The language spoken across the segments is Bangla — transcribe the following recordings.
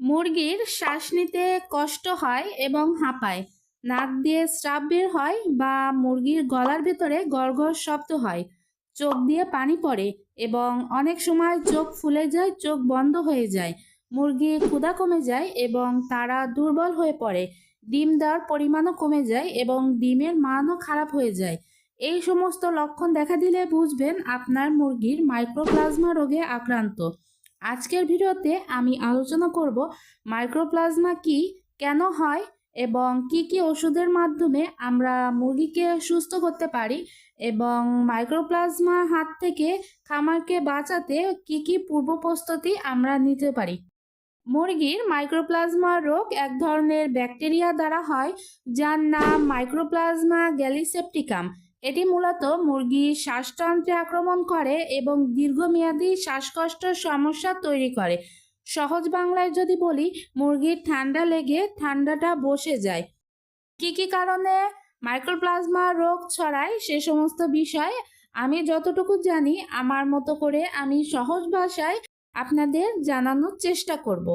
মুরগির শ্বাস নিতে কষ্ট হয় এবং হাঁপায়। নাক দিয়ে স্রাব বের হয় বা মুরগির গলার ভেতরে গড়গড় শব্দ হয়। চোখ দিয়ে পানি পড়ে এবং অনেক সময় চোখ ফুলে যায়, চোখ বন্ধ হয়ে যায়। মুরগি ক্ষুধা কমে যায় এবং তারা দুর্বল হয়ে পড়ে। ডিম দেওয়ার পরিমাণও কমে যায় এবং ডিমের মানও খারাপ হয়ে যায়। এই সমস্ত লক্ষণ দেখা দিলে বুঝবেন আপনার মুরগির মাইক্রোপ্লাজমা রোগে আক্রান্ত। আজকের ভিডিওতে আমি আলোচনা করব মাইক্রোপ্লাজমা কি, কেন হয়, এবং কি কি ওষুধের মাধ্যমে আমরা মুরগিকে সুস্থ করতে পারি, এবং মাইক্রোপ্লাজমার হাত থেকে খামারকে বাঁচাতে কি কি পূর্ব প্রস্তুতি আমরা নিতে পারি। মুরগির মাইক্রোপ্লাজমা রোগ এক ধরনের ব্যাকটেরিয়া দ্বারা হয়, যার নাম মাইক্রোপ্লাজমা গ্যালিসেপটিকাম। এটি মূলত মুরগির শ্বাসতন্ত্রে আক্রমণ করে এবং দীর্ঘমেয়াদী শ্বাসকষ্টের সমস্যা তৈরি করে। সহজ বাংলায় যদি বলি, মুরগির ঠান্ডা লেগে ঠান্ডাটা বসে যায়। কি কি কারণে মাইক্রোপ্লাজমা রোগ ছড়ায় সে সমস্ত বিষয় আমি যতটুকু জানি, আমার মতো করে আমি সহজ ভাষায় আপনাদের জানানোর চেষ্টা করব।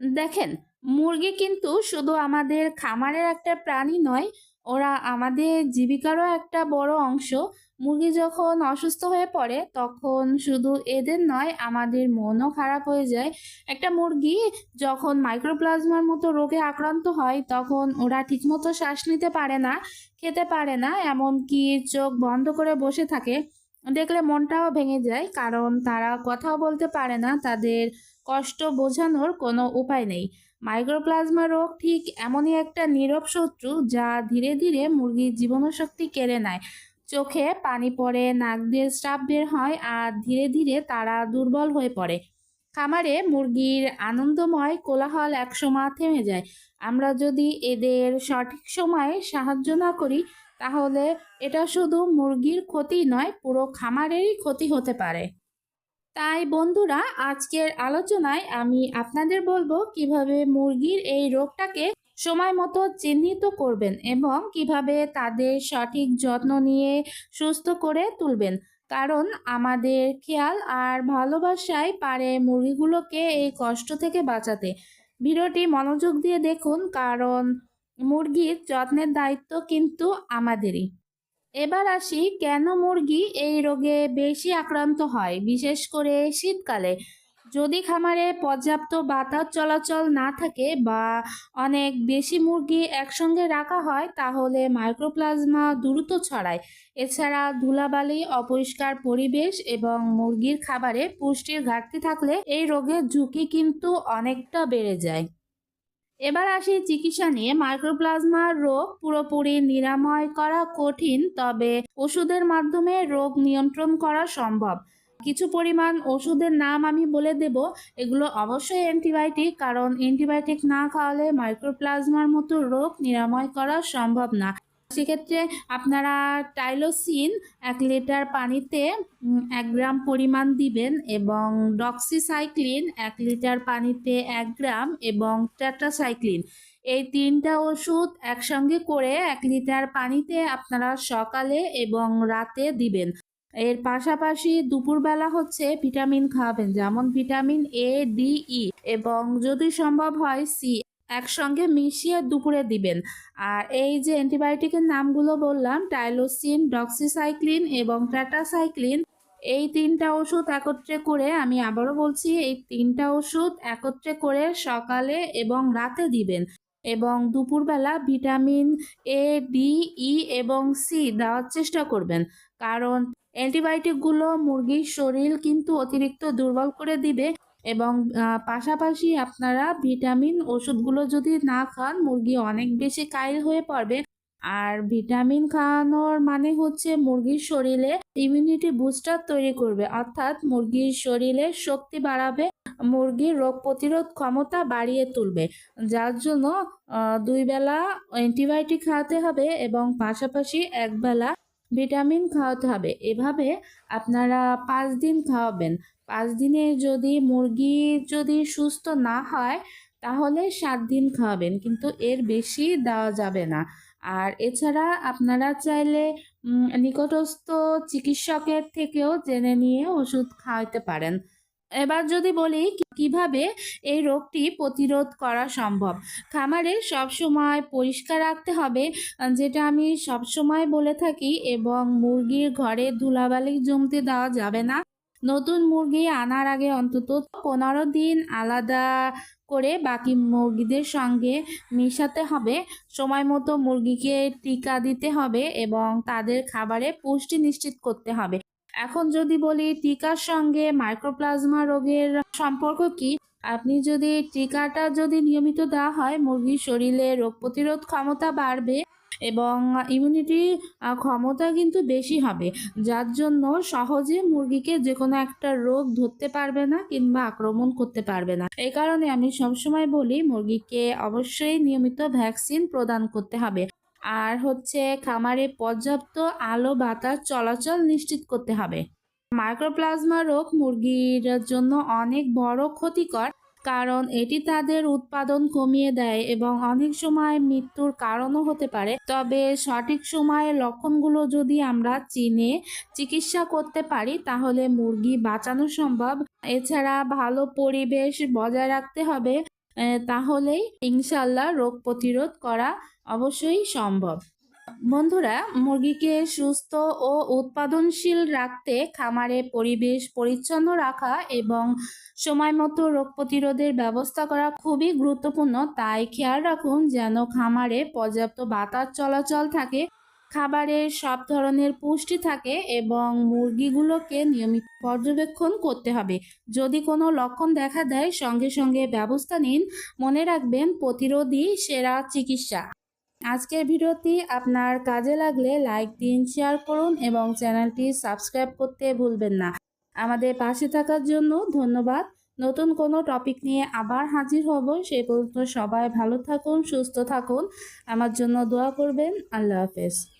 দেখেন, মুরগি কিন্তু শুধু আমাদের খামারের একটা প্রাণী নয় ওরা আমাদের জীবিকারও একটা বড় অংশ। মুরগি যখন অসুস্থ হয়ে পড়ে, তখন শুধু এদের নয়, আমাদের মনও খারাপ হয়ে যায়। একটা মুরগি যখন মাইক্রোপ্লাজমার মতো রোগে আক্রান্ত হয়, তখন ওরা ঠিকমতো শ্বাস নিতে পারে না, খেতে পারে না, এমনকি চোখ বন্ধ করে বসে থাকে। দেখলে মনটাও ভেঙে যায়, কারণ তারা কথাও বলতে পারে না, তাদের কষ্ট বোঝানোর কোনো উপায় নেই। মাইক্রোপ্লাজমা রোগ ঠিক এমনই একটা নীরব শত্রু যা ধীরে ধীরে মুরগির জীবনশক্তি কেড়ে নেয়। চোখে পানি পড়ে, নাক দিয়ে স্রাব বের হয় আর ধীরে ধীরে তারা দুর্বল হয়ে পড়ে। খামারে মুরগির আনন্দময় কোলাহল একসময় থেমে যায়। আমরা যদি এদের সঠিক সময়ে সাহায্য না করি, তাহলে এটা শুধু মুরগির ক্ষতি নয়, পুরো খামারেরই ক্ষতি হতে পারে। তাই বন্ধুরা, আজকের আলোচনায় আমি আপনাদের বলব কীভাবে মুরগির এই রোগটাকে সময় মতো চিহ্নিত করবেন এবং কীভাবে তাদের সঠিক যত্ন নিয়ে সুস্থ করে তুলবেন। কারণ আমাদের খেয়াল আর ভালোবাসায় পারে মুরগিগুলোকে এই কষ্ট থেকে বাঁচাতে। ভিডিওটি মনোযোগ দিয়ে দেখুন, কারণ মুরগির যত্নের দায়িত্ব কিন্তু আমাদেরই। এবার আসি, কেন মুরগি এই রোগে বেশি আক্রান্ত হয়, বিশেষ করে শীতকালে? যদি খামারে পর্যাপ্ত বাতাস চলাচল না থাকে বা অনেক বেশি মুরগি একসঙ্গে রাখা হয়, তাহলে মাইক্রোপ্লাজমা দ্রুত ছড়ায়। এছাড়া ধুলাবালি, অপরিষ্কার পরিবেশ এবং মুরগির খাবারে পুষ্টির ঘাটতি থাকলে এই রোগের ঝুঁকি কিন্তু অনেকটা বেড়ে যায়। এবার আসি চিকিৎসা নিয়ে। মাইক্রোপ্লাজমার রোগ পুরোপুরি নিরাময় করা কঠিন, তবে ওষুধের মাধ্যমে রোগ নিয়ন্ত্রণ করা সম্ভব। কিছু পরিমাণ ওষুধের নাম আমি বলে দেব। এগুলো অবশ্যই অ্যান্টিবায়োটিক, কারণ অ্যান্টিবায়োটিক না খাওয়ালে মাইক্রোপ্লাজমার মতো রোগ নিরাময় করা সম্ভব না। সেক্ষেত্রে আপনারা টাইলোসিন এক লিটার পানিতে এক গ্রাম পরিমাণ দিবেন এবং ডক্সিসাইক্লিন এক লিটার পানিতে এক গ্রাম এবং ট্যাট্রাসাইক্লিন এই তিনটা ওষুধ একসঙ্গে করে এক লিটার পানিতে আপনারা সকালে এবং রাতে দিবেন। এর পাশাপাশি দুপুরবেলা হচ্ছে ভিটামিন খাওয়াবেন যেমন ভিটামিন এ ডি ই এবং যদি সম্ভব হয় সি একসঙ্গে মিশিয়ে দুপুরে দিবেন। আর এই যে অ্যান্টিবায়োটিকের নামগুলো বললাম, টাইলোসিন, ডক্সিসাইক্লিন এবং ট্যাটাসাইক্লিন এই তিনটা ওষুধ একত্রে করে আমি আবারও বলছি, এই তিনটা ওষুধ একত্রে করে সকালে এবং রাতে দিবেন। এবং দুপুরবেলা ভিটামিন এ ডি ই এবং সি দেওয়ার চেষ্টা করবেন। কারণ অ্যান্টিবায়োটিকগুলো মুরগির শরীর কিন্তু অতিরিক্ত দুর্বল করে দিবে। এবং পাশাপাশি আপনারা ভিটামিন ওষুধগুলো যদি না খান, মুরগি অনেক বেশি কাইল হয়ে পড়বে। আর ভিটামিন খাওয়ানোর মানে হচ্ছে মুরগির শরীরে ইমিউনিটি বুস্টার তৈরি করবে। অর্থাৎ মুরগির শরীরে শক্তি বাড়াবে, মুরগির রোগ প্রতিরোধ ক্ষমতা বাড়িয়ে তুলবে। যার জন্য দুই বেলা অ্যান্টিবায়োটিক খাওয়াতে হবে এবং পাশাপাশি একবেলা ভিটামিন খাওয়াতে হবে। এভাবে আপনারা পাঁচ দিন খাওয়াবেন। পাঁচ দিনে যদি মুরগি যদি সুস্থ না হয়, তাহলে সাত দিন খাওয়াবেন, কিন্তু এর বেশি দেওয়া যাবে না। আর এছাড়া আপনারা চাইলে নিকটস্থ চিকিৎসকের থেকেও জেনে নিয়ে ওষুধ খাওয়াতে পারেন। এবার যদি বলি কীভাবে এই রোগটি প্রতিরোধ করা সম্ভব? খামারে সবসময় পরিষ্কার রাখতে হবে, যেটা আমি সবসময় বলে থাকি, এবং মুরগির ঘরে ধুলাবালি জমতে দেওয়া যাবে না। নতুন মুরগি আনার আগে অন্তত পনেরো দিন আলাদা করে বাকি মুরগিদের সঙ্গে মিশাতে হবে। সময় মতো মুরগিকে টিকা দিতে হবে এবং তাদের খাবারে পুষ্টি নিশ্চিত করতে হবে। এখন যদি বলি টিকার সঙ্গে মাইক্রোপ্লাজমা রোগের সম্পর্ক কি? আপনি যদি টিকাটা যদি নিয়মিত দেওয়া হয়, মুরগির শরীরে রোগ প্রতিরোধ ক্ষমতা বাড়বে এবং ইমিউনিটি ক্ষমতা কিন্তু বেশি হবে। যার জন্য সহজে মুরগিকে যে কোনো একটা রোগ ধরতে পারবে না কিংবা আক্রমণ করতে পারবে না। এই কারণে আমি সবসময় বলি, মুরগিকে অবশ্যই নিয়মিত ভ্যাকসিন প্রদান করতে হবে। আর হচ্ছে খামারে পর্যাপ্ত আলো, বাতাস, চলাচল নিশ্চিত করতে হবে। মাইক্রোপ্লাজমা রোগ মুরগির জন্য অনেক বড় ক্ষতিকর, কারণ এটি তাদের উৎপাদন কমিয়ে দেয় এবং অনেক সময় মৃত্যুর কারণও হতে পারে। তবে সঠিক সময়ে লক্ষণগুলো যদি আমরা চিনে চিকিৎসা করতে পারি, তাহলে মুরগি বাঁচানো সম্ভব। এছাড়া ভালো পরিবেশ বজায় রাখতে হবে। তাহলেই ইনশাল্লাহ রোগ প্রতিরোধ করা অবশ্যই সম্ভব। বন্ধুরা, মুরগিকে সুস্থ ও উৎপাদনশীল রাখতে খামারে পরিবেশ পরিচ্ছন্ন রাখা এবং সময় মতো রোগ প্রতিরোধের ব্যবস্থা করা খুবই গুরুত্বপূর্ণ। তাই খেয়াল রাখুন যেন খামারে পর্যাপ্ত বাতাস চলাচল থাকে খাবারে সব ধরনের পুষ্টি থাকে এবং মুরগিগুলোকে নিয়মিত পর্যবেক্ষণ করতে হবে। যদি কোনো লক্ষণ দেখা দেয়, সঙ্গে সঙ্গে ব্যবস্থা নিন। মনে রাখবেন, প্রতিরোধী সেরা চিকিৎসা। আজকের ভিডিওটি আপনার কাজে লাগলে লাইক দিন, শেয়ার করুন এবং চ্যানেলটি সাবস্ক্রাইব করতে ভুলবেন না। আমাদের পাশে থাকার জন্য ধন্যবাদ। নতুন কোনো টপিক নিয়ে আবার হাজির হব। সেই পর্যন্ত সবাই ভালো থাকুন, সুস্থ থাকুন। আমার জন্য দোয়া করবেন। আল্লাহ হাফেজ।